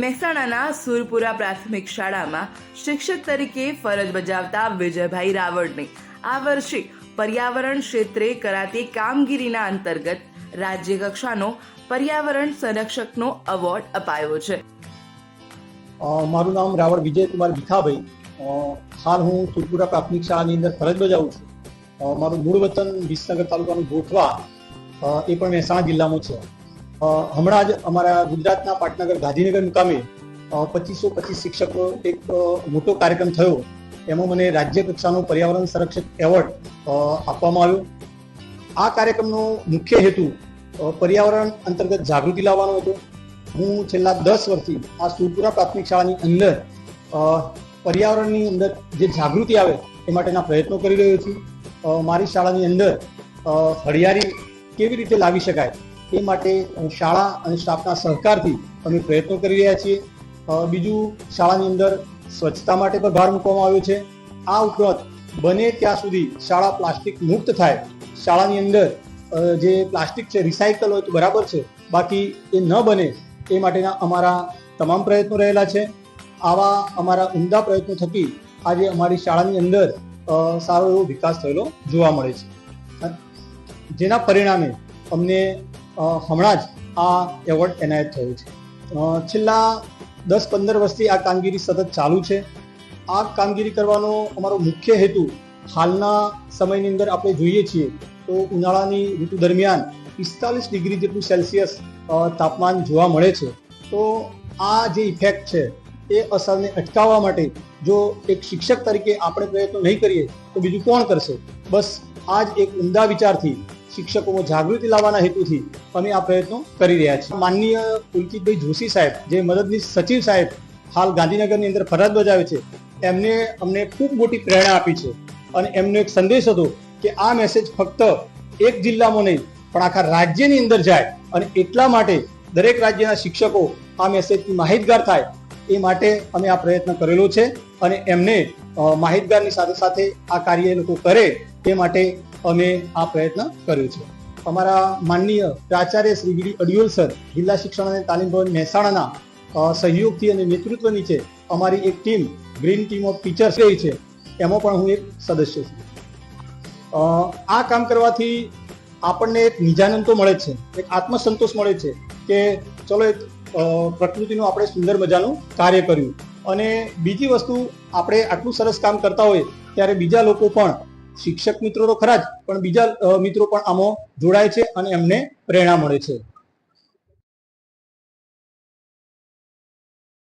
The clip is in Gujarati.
મહેસાણાના સુરપુરા પ્રાથમિક શાળામાં શિક્ષક તરીકે ફરજ બજાવતા વિજયભાઈ રાવળને આ વર્ષે પર્યાવરણ ક્ષેત્રે કરાતી કામગીરીના અંતર્ગત રાજ્ય કક્ષાનો પર્યાવરણ સંરક્ષકનો એવોર્ડ અપાયો છે. મારું નામ રાવળ વિજયકુમાર ભીખાભાઈ હાલ હું સુરપુરા પ્રાથમિક શાળાની અંદર ફરજ બજાવું છું. મારું મૂળ વતન વિસનગર તાલુકાનું ગોઠવા એ પણ મહેસાણા જિલ્લામાં છે. હમણાં જ અમારા ગુજરાતના પાટનગર ગાંધીનગર મુકામે પચીસો પચીસ શિક્ષકો એક મોટો કાર્યક્રમ થયો. એમાં મને રાજ્ય કક્ષાનો પર્યાવરણ સંરક્ષક એવોર્ડ આપવામાં આવ્યો. આ કાર્યક્રમનો મુખ્ય હેતુ પર્યાવરણ અંતર્ગત જાગૃતિ લાવવાનો હતો. હું છેલ્લા દસ વર્ષથી આ સુરપુરા પ્રાથમિક શાળાની અંદર પર્યાવરણની અંદર જે જાગૃતિ આવે એ માટેના પ્રયત્નો કરી રહ્યો છું. મારી શાળાની અંદર હરિયાળી કેવી રીતે લાવી શકાય એ માટે શાળા અને સ્ટાફના સહકારથી અમે પ્રયત્નો કરી રહ્યા છીએ. બીજું, શાળાની અંદર સ્વચ્છતા માટે પણ ભાર મૂકવામાં આવ્યો છે. આ ઉપરાંત બને ત્યાં સુધી શાળા પ્લાસ્ટિક મુક્ત થાય. શાળાની અંદર જે પ્લાસ્ટિક છે, રિસાયકલ હોય તો બરાબર છે. બાકી એ ન બને એ માટેના અમારા તમામ પ્રયત્નો રહેલા છે. આવા અમારા ઉમદા પ્રયત્નો થકી આજે અમારી શાળાની અંદર સારો એવો વિકાસ થયેલો જોવા મળે છે. જેના પરિણામે અમને હમણાં જ આ એવોર્ડ એનાયત થયો છે. છેલ્લા દસ પંદર વર્ષથી આ કામગીરી સતત ચાલુ છે. આ કામગીરી કરવાનો અમારો મુખ્ય હેતુ હાલના સમયની અંદર આપણે જોઈએ છીએ તો ઉનાળાની ઋતુ દરમિયાન પિસ્તાલીસ ડિગ્રી જેટલું સેલ્સિયસ તાપમાન જોવા મળે છે. તો આ જે ઇફેક્ટ છે એ અસરને અટકાવવા માટે જો એક શિક્ષક તરીકે આપણે પ્રયત્નો નહીં કરીએ તો બીજું કોણ કરશે? બસ આ જ એક ઉમદા વિચારથી શિક્ષકોમાં જાગૃતિ લાવવાના હેતુથી અમે આ પ્રયત્નો કરી રહ્યા છીએ. માનનીય પુલકિતભાઈ જોશી સાહેબ, જે મદદનીશ સચિવ સાહેબ હાલ ગાંધીનગરની અંદર ફરજ બજાવે છે, એમને અમને ખૂબ મોટી પ્રેરણા આપી છે. અને એમનો એક સંદેશ હતો કે આ મેસેજ ફક્ત એક જિલ્લામાં નહીં, પણ આખા રાજ્યની અંદર જાય અને એટલા માટે દરેક રાજ્યના શિક્ષકો આ મેસેજથી માહિતગાર થાય, એ માટે અમે આ પ્રયત્ન કરેલો છે. અને એમને માહિતગારની સાથે સાથે આ કાર્ય એ લોકો કરે તે માટે અમે આ પ્રયત્ન કર્યો છે. અમારા માનનીય પ્રાચાર્ય શ્રી વીડી અડિયોલ સર જિલ્લા શિક્ષણ અને તાલીમ ભવન મહેસાણાના સહયોગથી અને નેતૃત્વ નીચે અમારી એક team, green team of teachers રહી છે. એમાં પણ હું એક સદસ્ય છું. આ કામ કરવાથી આપણને એક નિજાનંદ તો મળે છે, એક આત્મસંતોષ મળે છે કે ચલો એક પ્રકૃતિનું આપણે સુંદર મજાનું કાર્ય કર્યું. અને બીજી વસ્તુ, આપણે આટલું સરસ કામ કરતા હોય, ત્યારે બીજા લોકો પણ શિક્ષક મિત્રો તો ખરા જ, પણ બીજા મિત્રો પણ આમાં જોડાય છે અને એમને પ્રેરણા મળે છે.